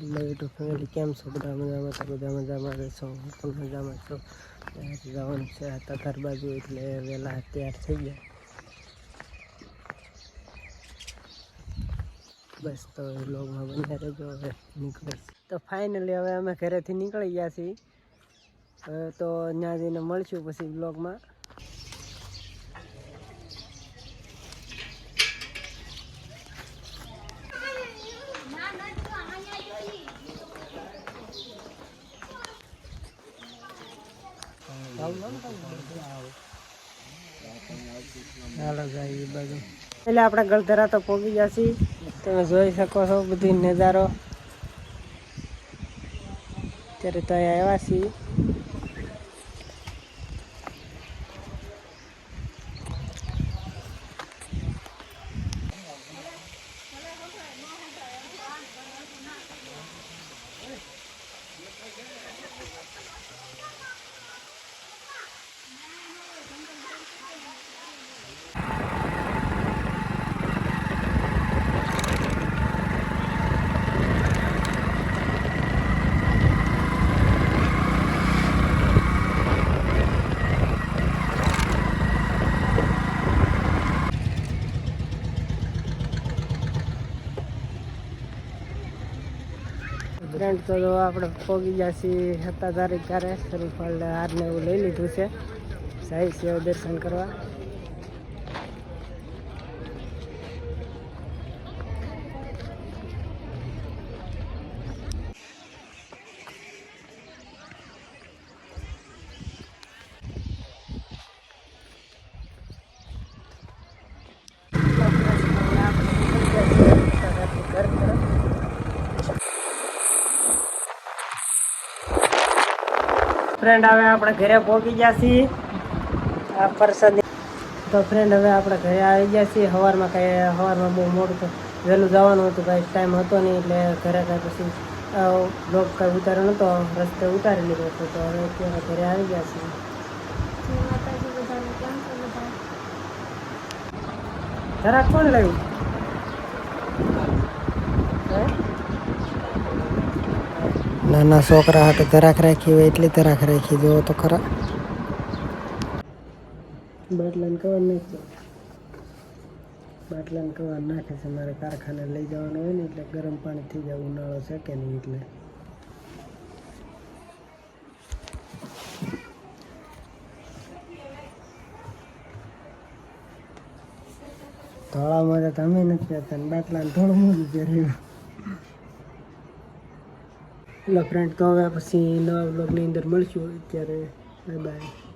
Hello YouTube family કેમ છો? બધા મજામાં? છો બધા મજામાં રહેશો? હું પણ મજામાં છો? જવાનું છે આ તથાર બાજુ, એટલે વહેલા તૈયાર થઈ ગયા. બસ તો લોગમાં બન્યા રહેજો, હવે નીકળે તો ફાઇનલી હવે અમે ઘરેથી નીકળી ગયા છીએ. તો ત્યાં જઈને મળશું પછી બ્લોગમાં ચાલો જાય એ બાજુ એટલે આપણે ગળધરા તો પહોંચી ગયા છીએ. તમે જોઈ શકો છો બધી નજારો. અત્યારે તો આવ્યા છીએ. ફ્રેન્ડ તો આપણે પહોંચી ગયા છીએ સત્તા તારીખ ક્યારે શરીફળ હારને એવું લઈ લીધું છે. સાહેબ સેવ દર્શન કરવા. ફ્રેન્ડ હવે આપણે ઘરે પહોંચી ગયા છીએ. આ પ્રસાદ. તો ફ્રેન્ડ હવે આપણે ઘરે આવી ગયા છીએ. સવારમાં કાંઈ સવારમાં બહુ મોડું તો વહેલું જવાનું હતું કાંઈ ટાઈમ હતો નહીં એટલે ઘરે કાંઈ પછી બ્લોક કાંઈ ઉતાર્યો નહોતો રસ્તે ઉતારી લીધો હતો. તો હવે અત્યારે ઘરે આવી ગયા છીએ. જરાક કોણ લાવ્યું હે? નાના છોકરા હાટે તરાક રાખી હોય એટલી તરાક રાખી જુઓ તો ખરા. બાટલાને કવર નાખજો. બાટલાને કવર નાખે છે, મારે કારખાને લઈ જવાનું હોય ને એટલે ગરમ પાણી થઈ જાય, ઉનાળો છે કે નહીં એટલે. ધોળામાં તો તમે નથી ને બાટલાને થોડું મોડું પહેર્યું હેલો ફ્રેન્ડ તો હવે પછી નવા બ્લોગની અંદર મળશું. અત્યારે બાય બાય